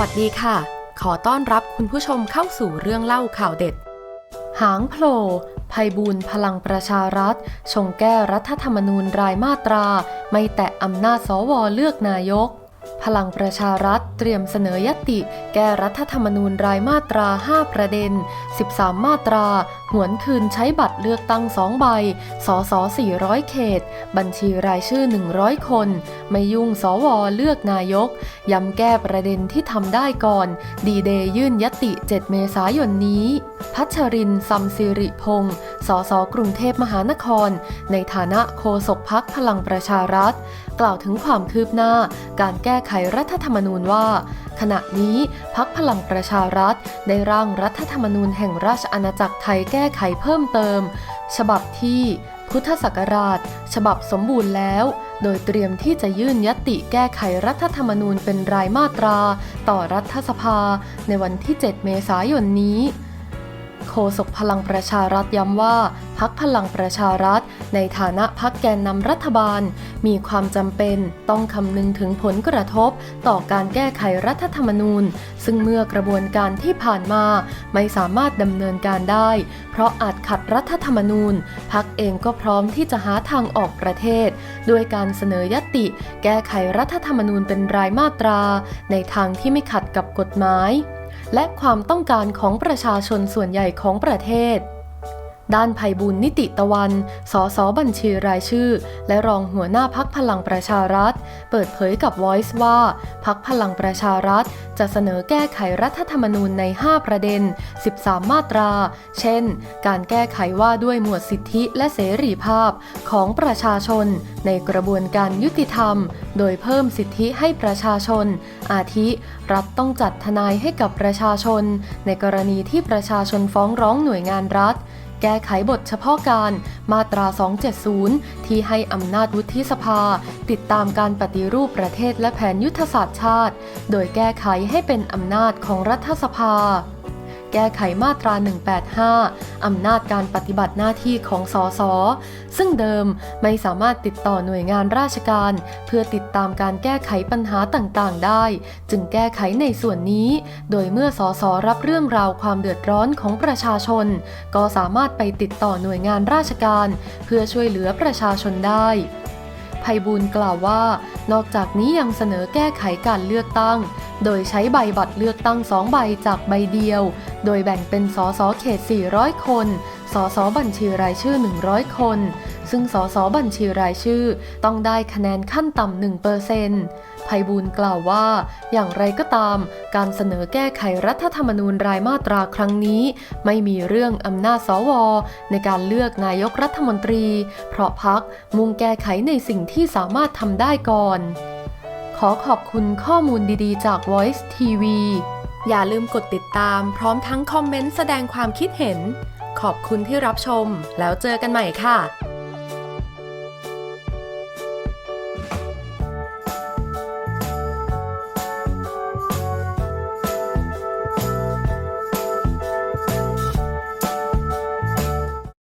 วัสดีค่ะ ขอต้อนรับคุณผู้ชมเข้าสู่เรื่องเล่าข่าวเด็ด หางโผล่ภัยบูลพลังประชารัฐ ชงแก้รัฐธรรมนูญรายมาตรา ไม่แตะอำนาจสวเลือกนายก พลังประชารัฐเตรียมเสนอยติ แก้รัฐธรรมนูญรายมาตรา 5 ประเด็น 13 มาตรา หวนคืนใช้บัตรเลือกตั้ง 2 ใบ สส 400 เขต บัญชีรายชื่อ 100 คน ไม่ยุ่งสวเลือกนายก ย้ำแก้ประเด็นที่ทำได้ก่อน ดีเดย์ยื่นยติ 7 เมษายนนี้ พัชรินซัมสิริพงศ์ สสกรุงเทพมหานคร ในฐานะโฆษกพักพลังประชารัฐ กล่าวถึงความคืบหน้า การแก้ไขรัฐธรรมนูญว่า ขณะนี้พักพลังประชารัฐ ได้ร่างรัฐธรรมนูญแห่งราชอาณาจักรไทยแก้ไขเพิ่มเติม ฉบับที่พุทธศักราช ฉบับสมบูรณ์แล้ว โดยเตรียมที่จะยื่นยติแก้ไขรัฐธรรมนูญเป็นรายมาตรา ต่อรัฐสภา ในวันที่ 7 เมษายนนี้ โฆษกพลังประชารัฐย้ำว่าพักพลังประชารัฐ ในฐานะพักแกนนำรัฐบาล มีความจำเป็นต้องคำนึงถึงผลกระทบ ต่อการแก้ไขรัฐธรรมนูญ ซึ่งเมื่อกระบวนการที่ผ่านมาไม่สามารถดำเนินการได้ เพราะอาจขัดรัฐธรรมนูญ พักเองก็พร้อมที่จะหาทางออกประเทศ ด้วยการเสนอยติ แก้ไขรัฐธรรมนูญเป็นรายมาตรา ในทางที่ไม่ขัดกับกฎหมาย และความต้องการของประชาชนส่วนใหญ่ของประเทศ ด้านภัยบุญนิติตะวัน สสบัญชีรายชื่อ และรองหัวหน้าพักพลังประชารัฐ เปิดเผยกับ Voice ว่าพักพลังประชารัฐ จะเสนอแก้ไขรัฐธรรมนูญใน 5 ประเด็น 13 มาตรา เช่น การแก้ไขว่าด้วยหมวดสิทธิและเสรีภาพของประชาชน ในกระบวนการยุติธรรม โดยเพิ่มสิทธิให้ประชาชน อาทิ รัฐต้องจัดทนายให้กับประชาชน ในกรณีที่ประชาชนฟ้องร้องหน่วยงานรัฐ แก้ไขบทเฉพาะการมาตรา 270 ที่ให้อำนาจวุฒิสภา ติดตามการปฏิรูปประเทศและแผนยุทธศาสตร์ชาติ โดยแก้ไขให้เป็นอำนาจของรัฐสภา แก้ไขมาตรา 185 อำนาจการปฏิบัติหน้าที่ของสส ซึ่งเดิมไม่สามารถติดต่อหน่วยงานราชการ เพื่อติดตามการแก้ไขปัญหาต่างๆ ได้ จึงแก้ไขในส่วนนี้ โดยเมื่อสสรับเรื่องราวความเดือดร้อนของประชาชน ก็สามารถไปติดต่อหน่วยงานราชการ เพื่อช่วยเหลือประชาชนได้ภัยบูลกล่าวว่า นอกจากนี้ยังเสนอแก้ไขการเลือกตั้ง โดยใช้ใบบัตรเลือกตั้ง2ใบจากใบเดียว โดยแบ่งเป็นสสเขต 400 คน สสบัญชีรายชื่อ 100 คน ซึ่งสสบัญชีรายชื่อต้องได้คะแนนขั้นต่ำ1%เปอร์เซนต์ภัยบูลกล่าวว่า อย่างไรก็ตาม การเสนอแก้ไขรัฐธรรมนูญรายมาตราครั้งนี้ ไม่มีเรื่องอำนาจสว ในการเลือกนายกรัฐมนตรี เพราะพักมุ่งแก้ไขในสิ่งที่สามารถทำได้ก่อน อขอบคุณข้อมูลดีๆ จาก Voice TV อย่าลืมกดติดตามพร้อมทั้งคอมเมนต์แสดงความคิดเห็น ขอบคุณที่รับชม แล้วเจอกันใหม่ค่ะ